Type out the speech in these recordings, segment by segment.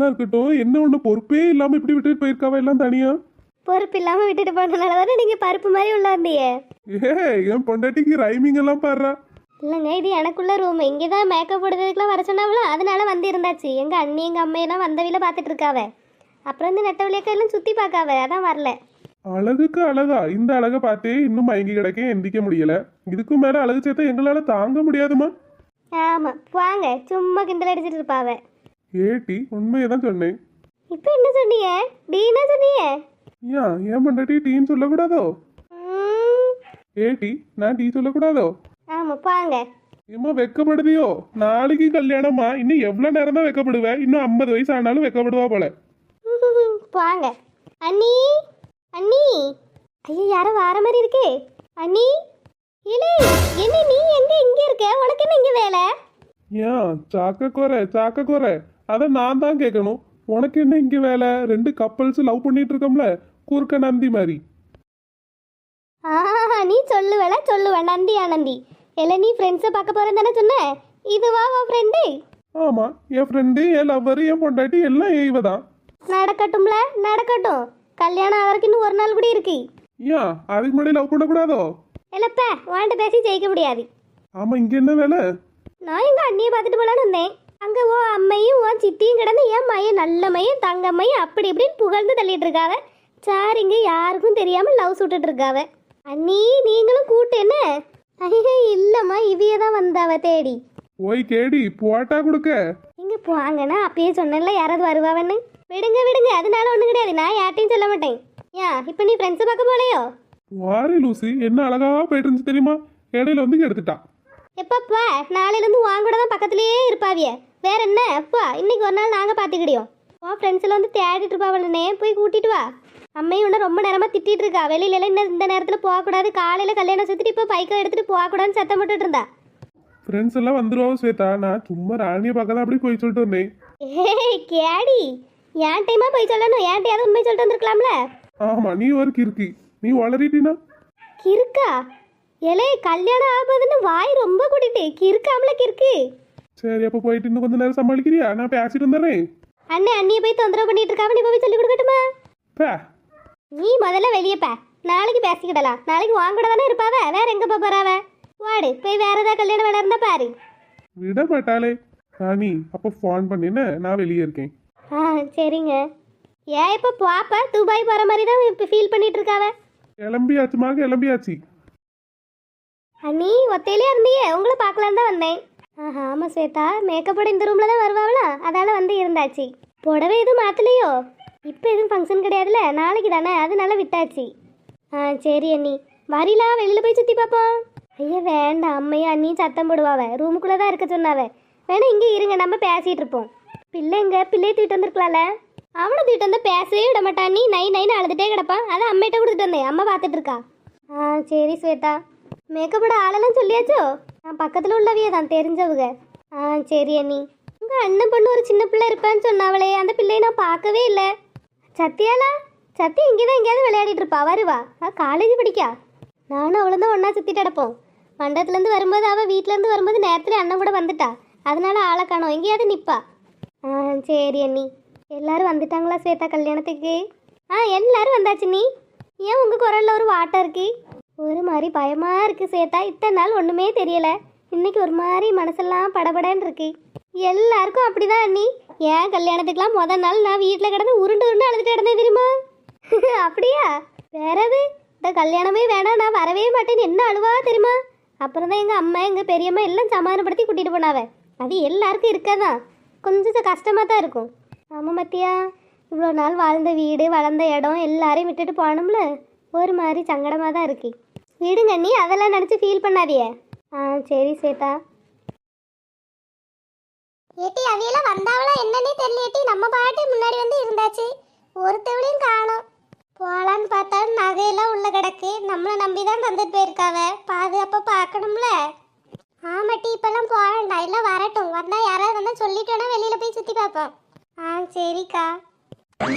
அதெல்லாம் இருக்கட்டும். என்ன ஒண்ணு பொறுப்பே இல்லாம இப்படி விட்டுட்டு போயிருக்காவ எல்லாம் தனியா? பொறுப்பு இல்லாமல் விட்டுட்டு போனதுனால தானே நீங்கள் பருப்பு மாதிரி உள்ளாந்தியே ஏ என் பொண்டாட்டிக்கு ரைமிங் எல்லாம் பாடுறா. இல்லைங்க இது எனக்குள்ள ரூம் இங்கே தான் மேக்கப் போடுறதுக்குலாம் வர சொன்னாவளோ அதனால வந்து இருந்தாச்சு. எங்கள் அண்ணி எங்கள் அம்மையெல்லாம் வந்தவையில் பார்த்துட்டு இருக்காவ. அப்புறம் இந்த நெட்ட வழியக்கெல்லாம் சுற்றி பார்க்காவ அதான் வரல. அழகுக்கு அழகா. இந்த அழகை பார்த்தே இன்னும் மயங்கி கிடக்க எந்திக்க முடியல. இதுக்கும் மேல அழகு சேர்த்தா எங்களால தாங்க முடியாதுமா ஆமாம் வாங்க சும்மா கிண்டல் அடிச்சிட்டு இருப்பாவ. ஏட்டி உண்மையை தான் சொன்னேன். இப்போ என்ன சொன்னீங்க? டீனா சொன்னீங்க? ஏன் ஏன் பொண்டாட்டி டீன்னு சொல்லக்கூடாதோ? ஏட்டி நான் டீ சொல்லக்கூடாதோ? ஆமாம் வாங்க. ஏம்மா வெக்கப்படுதியோ? நாளைக்கு கல்யாணமா இன்னும் எவ்வளவு நேரம் தான் வெக்கப்படுவேன் இன்னும் ஐம்பது வயசு ஆனாலும் வெக்கப்படுவா போல. வாங்க. அண்ணி? அண்ணி? ஐயோ யாரோ வார மாதிரி இருக்கே. அண்ணி? இலே என்ன நீ எங்க இங்க இருக்க? உனக்கு என்ன இங்க வேலை? ஏன் சாக்க குறை சாக்க குறை. அதை நான் தான் கேட்கணும். உனக்கு என்ன இங்க வேலை? ரெண்டு கப்பல்ஸ் லவ் பண்ணிட்டு இருக்கோம்ல? குறுக்க நந்தி மாதிரி. ஆஹா நீ சொல்லுவேல சொல்லுவ. நந்தி. ஆனந்தி இல்ல நீ ஃப்ரெண்ட்ஸை பார்க்க போறேன்னு தானே சொன்ன? இதுவா உன் ஃப்ரெண்டு ஆமா என் ஃப்ரெண்டு என் லவ்வர் என் பொண்டாட்டி எல்லாம் இவ தான். நடக்கட்டும்ல? நடக்கட்டும். கல்யாணம் ஆகிறதுக்கு இன்னும் ஒரு நாள் கூட இருக்கு. ஏன் அதுக்கு முன்னாடி லவ் பண்ணக்கூடாதோ? இல்லப்ப வாண்ட பேசி ஜெயிக்க முடியாது. ஆமா இங்க என்ன வேலை? நான் எங்க அண்ணியை பார்த்துட்டு போலான்னு வந்தேன். அங்க ஓ அம்மையும் ஓ சித்தியும் கிடந்து என் மையம் நல்ல மையம் தங்க மையம் அப்படி இப்படின்னு புகழ்ந்து தள்ளிட்டு இருக்காவ சாரிங்க யாருக்கும் தெரியாம லவ் சுட்டுட்டு இருக்காவ அண்ணி நீங்களும் கூட்டு என்ன? ஐயோ இல்லம்மா இவிய தான் வந்தாவ தேடி. போய் கேடி போட்டா கொடுக்க. இங்க போவாங்கன்னா அப்பயே சொன்னேன்ல யாராவது வருவாவன்னு. விடுங்க விடுங்க அதனால ஒண்ணும் கிடையாது நான் யார்ட்டையும் சொல்ல மாட்டேன். ஏன் இப்போ நீ ஃப்ரெண்ட்ஸை பார்க்க போலையோ? வாரி லூசி என்ன அழகா போயிட்டு இருந்துச்சு தெரியுமா? இடையில வந்து கெடுத்துட்டா எப்பப்பா நாளையிலேருந்து உன் கூட தான் பக்கத்துலேயே இருப்பாவிய. வேற என்ன? அப்பா இன்னைக்கு ஒரு நாள் நாங்கள் பார்த்துக்கிடியோம் உன் ஃப்ரெண்ட்ஸில் வந்து தேடிட்டு இருப்பாவளனே போய் கூட்டிட்டு வா. அம்மையும் உன்னை ரொம்ப நேரமாக திட்டிட்டு இருக்கா. வெளியில எல்லாம் இன்னும் இந்த நேரத்தில் போகக்கூடாது. காலையில் கல்யாணம் சுற்றிட்டு இப்போ பைக்கை எடுத்துகிட்டு போகக்கூடாதுன்னு சத்தம் போட்டுட்டு இருந்தா. ஃப்ரெண்ட்ஸ் எல்லாம் வந்துருவாவோ ஸ்வேதா. நான் சும்மா ராணியை பார்க்க தான் அப்படி போய் சொல்லிட்டு வந்தேன். ஏய் கேடி. என் டைமா போய் சொல்லணும். என்கிட்டயாவது உண்மை சொல்லிட்டு வந்திருக்கலாம்ல? ஆமா நீ ஒரு கிறுக்கி. நீ வளரிட்டினா? கிறுக்கா? ஏலே கல்யாணம் ஆகுதுன்னு வாய் ரொம்ப கூட்டிட்டு கிறுக்காமல கிறுக்கு. சரி அப்போ போயிட்டு இன்னும் கொஞ்ச நேரம் சமாளிக்கிறியா? நான் பேசிட்டு வந்துடுறேன். அண்ணே அண்ணியை போய் தொந்தரவு பண்ணிட்டு இருக்காம நீ போய் சொல்லி கொடுக்கட்டுமா? பே. நீ முதல்ல வெளியே பா. நாளைக்கு பேசிக்கிடலாம். நாளைக்கு வாங்க கூட தானே இருப்பாவ? வேற எங்க போறாவ? வாடு போய் வேற ஏதாவது கல்யாணம் வேலை இருந்தா பாரு. விட மாட்டாளே ராணி அப்போ ஃபோன் பண்ணின நான் வெளியே இருக்கேன். ஆ சரிங்க. ஏன் இப்போ பாப்பா துபாய் போற மாதிரி தான் இப்போ ஃபீல் பண்ணிட்டு இருக்காவ கிளம்பியாச்சுமா கிளம்பியாச்சு. அண்ணி ஒத்தையிலே இருந்தீங்க உங்களை பார்க்கலான்னு தான் வந்தேன். ஆஹா ஆமாம் ஸ்வேதா. மேக்கப்போட இந்த ரூமில் தான் வருவாங்களா அதால் வந்து இருந்தாச்சு. புடவை எதுவும் மாற்றலையோ இப்போ எதுவும் ஃபங்க்ஷன் கிடையாதுல்ல நாளைக்கு தானே? அதனால விட்டாச்சு. ஆ சரி அண்ணி. வரீலா வெளியில் போய் சுற்றி பார்ப்போம் ஐயா வேண்டாம் அம்மையா. அண்ணி சத்தம் போடுவாவ ரூமுக்குள்ளே தான் இருக்க சொன்னாவ வேணா இங்கே இருங்க. நம்ம பேசிகிட்டு இருப்போம். பிள்ளைங்க பிள்ளையை தூக்கிட்டு வந்திருக்கலாம்ல? அவனை தூக்கிட்டு வந்து பேசவே விட மாட்டான் நீ நை நைன்னு அழுதுட்டே கிடப்பான் அதான் அம்மையிட்ட கொடுத்துட்டு வந்தேன். அம்மா பார்த்துட்டு இருக்கா. ஆ சரி ஸ்வேதா. மேக்கப்போட ஆளெல்லாம் சொல்லியாச்சோ? நான் பக்கத்தில் உள்ளவையே தான் தெரிஞ்சவங்க. ஆ சரி அண்ணி. உங்கள் அண்ணன் பொண்ணு ஒரு சின்ன பிள்ளை இருப்பான்னு சொன்னாவளே அந்த பிள்ளையை நான் பார்க்கவே இல்லை. சத்தியாலா சத்தி இங்கே தான் எங்கேயாவது விளையாடிட்டு இருப்பா வருவா. ஆ காலேஜ் படிக்கா? நானும் அவளும் தான் ஒன்றா சுற்றிட்டு கிடப்போம். மண்டபத்துலேருந்து வரும்போது அவள் வீட்டிலேருந்து வரும்போது நேரத்தில் அண்ணன் கூட வந்துட்டா. அதனால ஆளை காணும். எங்கேயாவது நிற்பா ஆ சரி அண்ணி. எல்லாரும் வந்துட்டாங்களா ஸ்வேதா கல்யாணத்துக்கு? ஆ எல்லாரும் வந்தாச்சு நீ ஏன் உங்கள் குரலில் ஒரு வாட்டம் இருக்கு? ஒரு மாதிரி பயமாக இருக்குது சேத்தா. இத்தனை நாள் ஒன்றுமே தெரியலை. இன்னைக்கு ஒரு மாதிரி மனசெல்லாம் படபடன்னு இருக்கு. எல்லாருக்கும் அப்படிதான் அண்ணி. ஏன் கல்யாணத்துக்குலாம் முத நாள் நான் வீட்டில் கிடந்து உருண்டு உருண்டு அழுதுட்டு கிடந்தேன் தெரியுமா? அப்படியா? வேறவு இந்த கல்யாணமே வேணாம் நான் வரவே மாட்டேன்னு என்ன அழுவா தெரியுமா? அப்புறம் தான் எங்கள் அம்மா எங்கள் பெரியம்மா எல்லாம் சமாதானப்படுத்தி கூட்டிகிட்டு போனாவே. அது எல்லாருக்கும் இருக்காதான். கொஞ்சம் கஷ்டமாக தான் இருக்கும். ஆமாம் மத்தியா. இவ்வளோ நாள் வாழ்ந்த வீடு வளர்ந்த இடம் எல்லாரையும் விட்டுட்டு போனோம்ல. ஒரு மாதிரி சங்கடமாக தான் இருக்கு. விடுங்க நீ அதெல்லாம் நினச்சி ஃபீல் பண்ணாதியே ஆ சரி சேதா. ஏட்டி அவையெல்லாம் வந்தாவளா என்னன்னே தெரியல ஏட்டி. நம்ம பாட்டு முன்னாடி வந்து இருந்தாச்சு. ஒருத்தவளையும் காணோம். போலான்னு பார்த்தா நகையெல்லாம் உள்ள கிடக்கு. நம்மளை நம்பி தான் தந்துட்டு போயிருக்காவ. பாதுகாப்பாக பார்க்கணும்ல ஆமாட்டி இப்பெல்லாம் போக வேண்டாம் எல்லாம் வரட்டும் வந்தா யாராவது வந்தா சொல்லிட்டோன்னா வெளியில போய் சுத்தி பார்ப்போம் ஆ சரிக்கா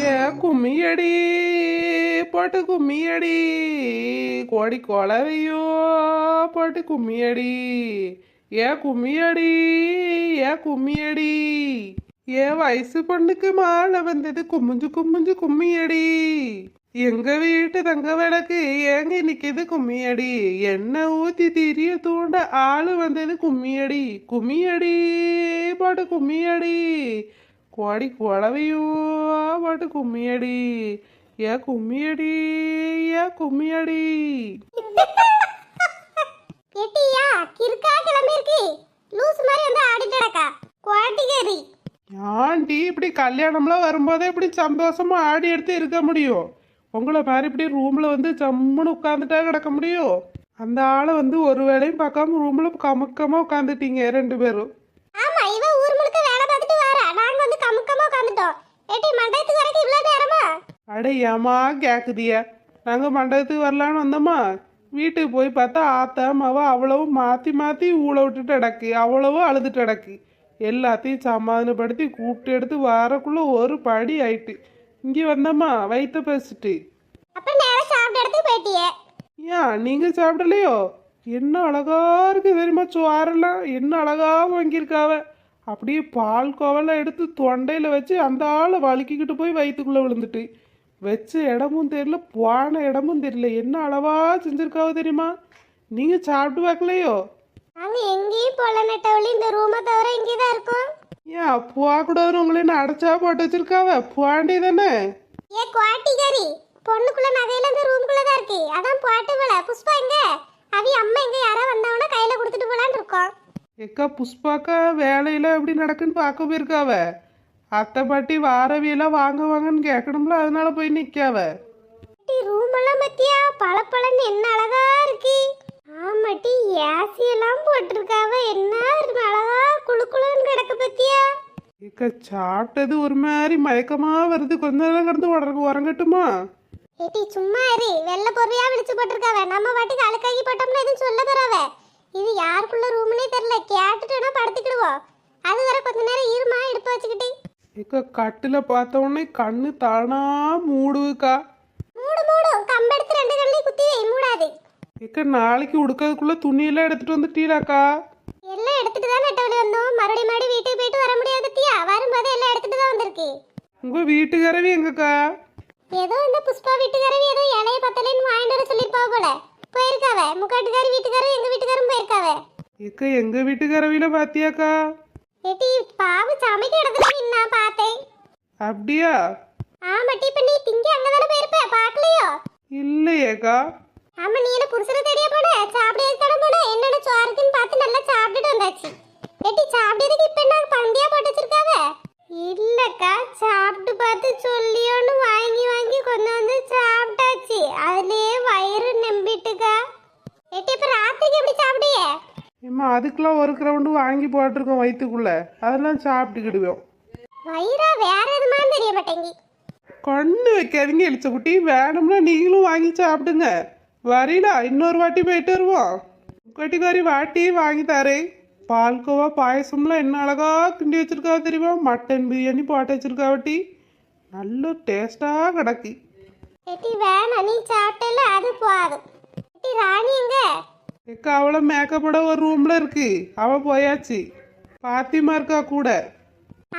ஏ கும்மியடி போட்டு கும்மியடி ஓடி குழவையோ போட்டு கும்மியடி. ஏ கும்மியடி ஏ கும்மியடி. ஏ வயசு பொண்ணுக்கு மாலை வந்தது குமிஞ்சு குமிஞ்சு கும்மியடி. எங்க வீட்டு தங்க விளக்கு ஏங்க நிக்கிது கும்மியடி. என்ன ஊத்தி திரிய தூண்ட ஆளு வந்தது கும்மியடி. கும்மியடி பாட்டு கும்மியடி. கோடி குழவையோ பாட்டு கும்மியடி. ஏ கும்மியடி ஏ கும்மியடி எட்டியா கிறுக்கா கிளம்பி இருக்கு. லூஸ் மாதிரி வந்து ஆடிட்டு கிடக்கா. குவாட்டிகேரி ஆண்டி இப்படி கல்யாணம்லாம் வரும்போதே இப்படி சந்தோஷமா ஆடி எடுத்து இருக்க முடியும்? உங்களை மாதிரி இப்படி ரூம்ல வந்து ஜம்முன்னு உட்காந்துட்டா கிடக்க முடியும்? அந்த ஆளை வந்து ஒரு வேளையும் பார்க்காம ரூம்ல கமக்கமா உட்காந்துட்டீங்க ரெண்டு பேரும் ஆமா இவ ஊர் முழுக்க வேலை பார்த்துட்டு வரா நாங்க வந்து கமுக்கமா உட்காந்துட்டோம் எட்டி மண்டபத்துக்கு வரைக்கும் இவ்வளவு நேரமா அட ஏமா கேக்குதிய? நாங்க மண்டபத்துக்கு வரலான்னு வந்தோமா வீட்டுக்கு போய் பார்த்தா ஆத்தா மாவ அவ்வளவும் மாத்தி மாத்தி ஊழ விட்டுட்டு அடக்கு அவ்வளவும் அழுதுட்டு அடக்கு. எல்லாத்தையும் சமாதானப்படுத்தி கூப்பிட்டு எடுத்து வாரக்குள்ள ஒரு படி ஆயிட்டு. இங்கே வந்தம்மா வயிற்ற பேசிட்டு. ஏன் நீங்க சாப்பிடலையோ? என்ன அழகா இருக்கு தெரியுமா சோறெல்லாம்? என்ன அழகா வாங்கியிருக்காவ? அப்படியே பால் கோவெல்லாம் எடுத்து தொண்டையில வச்சு அந்த ஆளை வலிக்கிக்கிட்டு போய் வயிற்றுக்குள்ள விழுந்துட்டு. வச்ச இடமும் தெரியல போன இடமும் தெரியல. என்ன அளவா செஞ்சிருக்காவ தெரியுமா? நீங்க சாப்பிட்டு பார்க்கலையோ? நாங்க எங்கேயும் போல நெட்டவழி இந்த ரூமை தவிர இங்கே தான் இருக்கோம். ஏன் போகக்கூடாதுன்னு உங்களை என்ன அடைச்சா போட்டு வச்சிருக்காவ? போண்டே தானே? ஏ குவாட்டிகரி பொண்ணுக்குள்ள நகையில இந்த ரூம்குள்ள தான் இருக்கு. அதான் போட்டு போல. புஷ்பா எங்க? அவி அம்மா எங்க? யாரா வந்தவன கையில கொடுத்துட்டு போலான்னு இருக்கோம். எக்கா புஷ்பாக்கா வேலையில எப்படி நடக்குன்னு பார்க்க போயிருக்காவ? அத்தை பாட்டி வாரவியெல்லாம் வாங்க வாங்கன்னு கேட்கணும்ல அதனால போய் நிக்காவ. ரூம் எல்லாம் பத்தியா? பளபளன்னு என்ன அழகா இருக்கு? ஆமாட்டி ஏசி எல்லாம் போட்டிருக்காவ என்ன அழகா குளு குளுன்னு கிடக்கு பத்தியா? ஏக்கா சாப்பிட்டது ஒரு மாதிரி மயக்கமா வருது. கொஞ்ச நேரம் கிடந்து உடறக்கு உறங்கட்டுமா? ஏட்டி சும்மா இரு. வெள்ளை பொருளையா விழிச்சு போட்டிருக்காவ. நம்ம பாட்டுக்கு அழுக்காகி போட்டோம்னா எதுவும் சொல்ல தராவ இது யாருக்குள்ள ரூம்னே தெரியல. கேட்டுட்டோன்னா படுத்துக்கிடுவோம். அது வரை கொஞ்ச நேரம் இருமா? இடுப்பு வச்சுக்கிட்டு. ஏக்கா கட்டில பார்த்த உடனே கண்ணு தானா மூடுவுக்கா மூடு மூடு கம்பெடுத்து ரெண்டு கண்ணையும் குத்தி வை மூடாது ஏக்கா நாளைக்கு உடுக்கிறதுக்குள்ள துணியெல்லாம் எடுத்துட்டு வந்துட்டீராக்கா எல்லாம் எடுத்துட்டு தான் நெட்டவழி வந்தோம் மறுபடியும் மறுபடியும் வீட்டுக்கு போயிட்டு வர முடியாது தியா வரும்போது எல்லாம் எடுத்துட்டு தான் வந்திருக்கு உங்க வீட்டுக்காரவி எங்கக்கா ஏதோ இந்த புஷ்பா வீட்டுக்காரவி ஏதோ இலைய பத்தலைன்னு வாங்கிட்டு வர சொல்லிருப்பா போல போயிருக்காவ முக்காட்டுக்காரி வீட்டுக்காரும் எங்க வீட்டுக்காரும் போயிருக்காவ ஏக்கா எங்க வீட்டுக்காரவில பாத்தியாக்கா ஏட்டி பாவு சமைக்க இடத்துல நின்னா பார்த்தேன். அப்படியா? ஆமாட்டி இப்ப நீ திங்க அங்கதானே போயிருப்ப பாக்கலையோ இல்லையேக்கா. ஆமா நீ என்ன புருஷனை தேடியா போன? சாப்பிடறது தானே போன? என்னோட சோறுக்குன்னு பார்த்து நல்லா சாப்பிட்டுட்டு வந்தாச்சு. ஏட்டி சாப்பிட்டதுக்கு இப்ப என்ன பந்தியா போட்டு வச்சிருக்காவ? இல்லக்கா சாப்பிட்டு பார்த்து சொல்லியோன்னு வாங்கி வாங்கி கொண்டு வந்து சாப்பிட்டாச்சு அதுலயே வயிறு நம்பிட்டுக்கா ஏட்டி இப்ப ராத்திரிக்கு எப்படி சாப்பிடுயே ஏம்மா அதுக்கெல்லாம் ஒரு கிரவுண்டு வாங்கி போட்டிருக்கோம் வயிற்றுக்குள்ள அதெல்லாம் சாப்பிட்டுக்கிடுவோம். வயிறா வேற எதுமான்னு தெரிய மாட்டேங்கி கண்ணு வைக்காதீங்க எலிச்ச குட்டி வேணும்னா நீங்களும் வாங்கி சாப்பிடுங்க. வரீடா இன்னொரு வாட்டி போயிட்டு வருவோம். கட்டிக்காரி வாட்டி வாங்கி தரேன். பால்கோவா பாயசம்லாம் என்ன அழகா கிண்டி வச்சிருக்கா தெரியுமா? மட்டன் பிரியாணி போட்டு வச்சிருக்கா வாட்டி. நல்ல டேஸ்டாக கிடக்கு. ஏட்டி வேணாம் நீ சாப்பிட்டல அது போதும் ராணி எங்க? எக்கா அவளை மேக்கப்போட ஒரு ரூம்ல இருக்கு. அவ போயாச்சு. பாத்திமா இருக்கா கூட?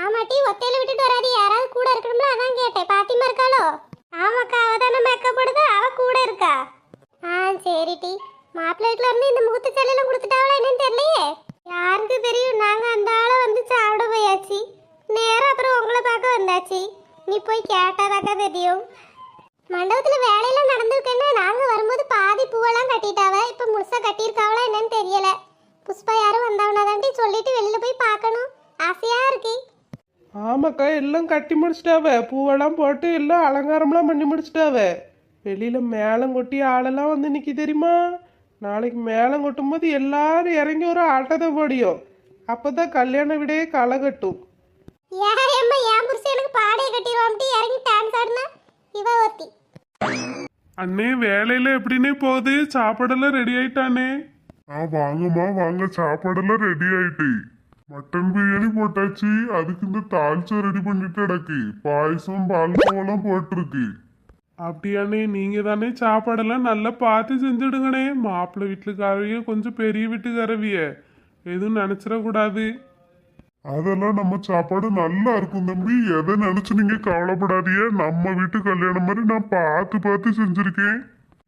ஆமாட்டி ஒத்தையில விட்டுட்டு வராது. யாராவது கூட இருக்கணும்ல அதான் கேட்டேன். பாத்திமா இருக்காளோ? ஆமாக்கா அவ தானே மேக்கப் போடுதா? அவ கூட இருக்கா? ஆ சரி டி மாப்பிள்ளை வீட்டுல இருந்து இந்த முகூர்த்த சேலையெல்லாம் கொடுத்துட்டாவளா என்னன்னு தெரியலையே? யாருக்கு தெரியும்? நாங்க அந்த ஆளை வந்து சாப்பிட போயாச்சு. நேரம் அப்புறம் உங்களை பார்க்க வந்தாச்சு. நீ போய் கேட்டாதாக்கா தெரியும். மண்டபத்துல வேலையெல்லாம் நடந்திருக்குன்னா நாங்க வரும்போது பாதி பூவெல்லாம் கட்டிட்டாவ. இப்ப முழுசா கட்டியிருக்காவளா என்னன்னு தெரியல. புஷ்பா யாரும் வந்தவனாதாண்டி சொல்லிட்டு வெளியில போய் பார்க்கணும். ஆசையா இருக்கு. ஆமாக்கா எல்லாம் கட்டி முடிச்சிட்டாவ. பூவெல்லாம் போட்டு எல்லாம் அலங்காரம்லாம் பண்ணி முடிச்சிட்டாவ. வெளியில மேளம் கொட்டி ஆளெல்லாம் வந்து நிக்கி தெரியுமா? நாளைக்கு மேளம் கொட்டும் போது எல்லாரும் இறங்கி ஒரு ஆட்டத்தை போடியும். அப்பதான் கல்யாண விடையே களை கட்டும். ஏன் புருஷன் எனக்கு பாடையை கட்டிடுவான்ட்டு இறங்கி டான்ஸ் ஆடினா? இவ ஒருத்தி. அண்ணே வேலையில எப்படின்னே போகுது? சாப்பாடெல்லாம் ரெடி ஆயிட்டானே ஆ வாங்கம்மா வாங்க. சாப்பாடெல்லாம் ரெடி ஆயிட்டு. மட்டன் பிரியாணி போட்டாச்சு. அதுக்கு இந்த தால்ச்சா ரெடி பண்ணிட்டு கிடக்கு. பாயசம் பால்கோவெல்லாம் போட்டிருக்கு. அப்படியாண்ணே நீங்க தானே சாப்பாடெல்லாம் நல்லா பார்த்து செஞ்சுடுங்கண்ணே. மாப்பிள்ளை வீட்டுக்காரவிய கொஞ்சம் பெரிய வீட்டுக்காரவிய. எதுவும் நினைச்சிடக்கூடாது. அதெல்லாம் நம்ம சாப்பாடு நல்லா இருக்கும் தம்பி. எதை நினைச்சு நீங்க கவலைப்படாதீங்க. நம்ம வீட்டு கல்யாணம் மாதிரி நான் பார்த்து பார்த்து செஞ்சிருக்கேன்.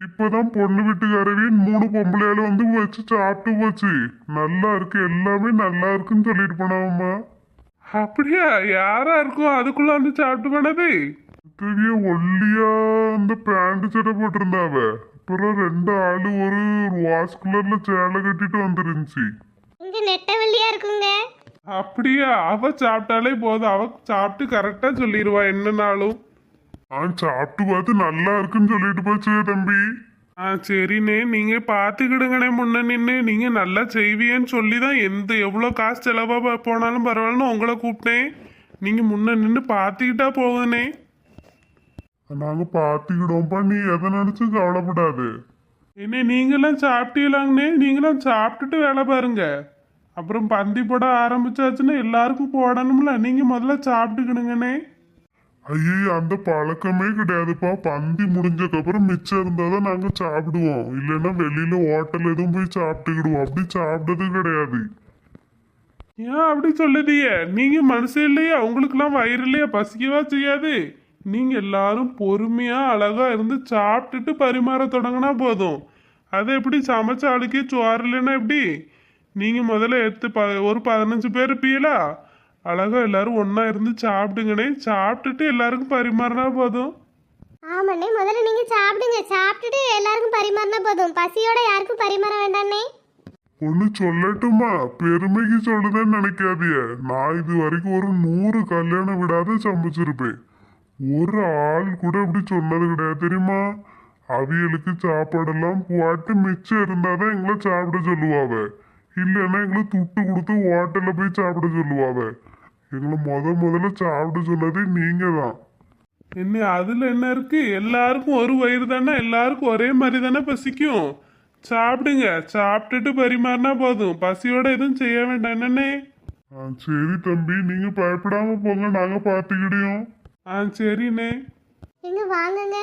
இப்பதான் பொண்ணு வீட்டுக்காரவின் மூணு பொம்பளையால வந்து வச்சு சாப்பிட்டு போச்சு. நல்லா இருக்கு. எல்லாமே நல்லா இருக்குன்னு சொல்லிட்டு போனாவம்மா. அப்படியா? யாரா இருக்கும்? அதுக்குள்ள வந்து சாப்பிட்டு போனது? பெரிய ஒல்லியா அந்த பேண்ட் சட்டை போட்டிருந்தாவ. அப்புறம் ரெண்டு ஆளு ஒரு வாஷ் கலர்ல சேலை கட்டிட்டு வந்துருந்துச்சு. இங்க நெட்ட வெள்ளியா இருக்குங்க. அப்படியா அவ சாப்பிட்டாலே போதும். அவ சாப்பிட்டு கரெக்டா சொல்லிடுவா என்னனாலும் ஆ சாப்பிட்டு பார்த்து நல்லா இருக்குன்னு சொல்லிட்டு போச்சு தம்பி. ஆ சரிண்ணே. நீங்க பாத்துக்கிடுங்கண்ணே முன்ன நின்று நீங்க நல்லா செய்வீன்னு சொல்லி தான் எந்த எவ்வளோ காசு செலவா போனாலும் பரவாயில்லன்னு உங்களை கூப்பிட்டேன். நீங்க முன்ன நின்று பார்த்துக்கிட்டா போகுதுண்ணே நாங்க பாத்துக்கிடுவோம்ப்பா நீ எதை நினைச்சும் கவலைப்படாது. என்ன நீங்களாம் சாப்பிட்டீங்களாங்கண்ணே. நீங்களாம் சாப்பிட்டுட்டு வேலை பாருங்க. அப்புறம் பந்தி போட ஆரம்பிச்சாச்சுன்னா எல்லாருக்கும் போடணும்ல. நீங்க முதல்ல சாப்பிட்டுக்கிடுங்கண்ணே. ஐயே அந்த பழக்கமே கிடையாதுப்பா. பந்தி முடிஞ்சக்கப்புறம் மிச்சம் இருந்தாதான் நாங்க சாப்பிடுவோம். இல்லைன்னா வெளியில ஹோட்டல் எதுவும் போய் சாப்பிட்டுக்கிடுவோம். அப்படி சாப்பிட்டது கிடையாது. ஏன் அப்படி சொல்லுதிய நீங்க மனுஷன் இல்லையா? உங்களுக்குலாம் வயிறு இல்லையா? பசிக்கவா செய்யாது? நீங்க எல்லாரும் பொறுமையா அழகா இருந்து சாப்பிட்டுட்டு பரிமாற தொடங்கினா போதும். அது எப்படி சமைச்ச ஆளுக்கே சோறு இல்லைன்னா எப்படி? நீங்க முதல்ல எடுத்து ப ஒரு பதினஞ்சு பேர் இருப்பீங்களா? அழகா எல்லாரும் ஒண்ணா இருந்து சாப்பிடுங்கண்ணே. சாப்பிட்டுட்டு எல்லாருக்கும் பரிமாறினா போதும். ஆமாண்ணே முதல்ல நீங்க சாப்பிடுங்க. சாப்பிட்டுட்டு எல்லாருக்கும் பரிமாறினா போதும். பசியோட யாருக்கும் பரிமாற வேண்டாண்ணே. ஒண்ணு சொல்லட்டுமா? பெருமைக்கு சொல்லுதேன்னு நினைக்காதீய நான் இது வரைக்கும் ஒரு நூறு கல்யாணம் விடாத சமைச்சிருப்பேன். ஒரு ஆள் கூட அப்படி சொன்னது கிடையாது தெரியுமா? அவியலுக்கு சாப்பாடெல்லாம் போட்டு மிச்சம் இருந்தாதான் எங்களை சாப்பிட சொல்லுவாவ இல்லைன்னா எங்களை துட்டு கொடுத்து ஹோட்டல்ல போய் சாப்பிட சொல்லுவாவ எங்களை முத முதல்ல சாப்பிட சொன்னதே நீங்க தான் என்ன அதுல என்ன இருக்கு? எல்லாருக்கும் ஒரு வயிறு தானே? எல்லாருக்கும் ஒரே மாதிரி தானே பசிக்கும்? சாப்பிடுங்க. சாப்பிட்டுட்டு பரிமாறினா போதும். பசியோட எதுவும் செய்ய வேண்டாம். என்னண்ணே? ஆ, சரி தம்பி. நீங்க பயப்படாம போங்க. நாங்க பாத்துக்கிடியோம் ஆ சரிண்ணே. எங்க வாங்குங்க.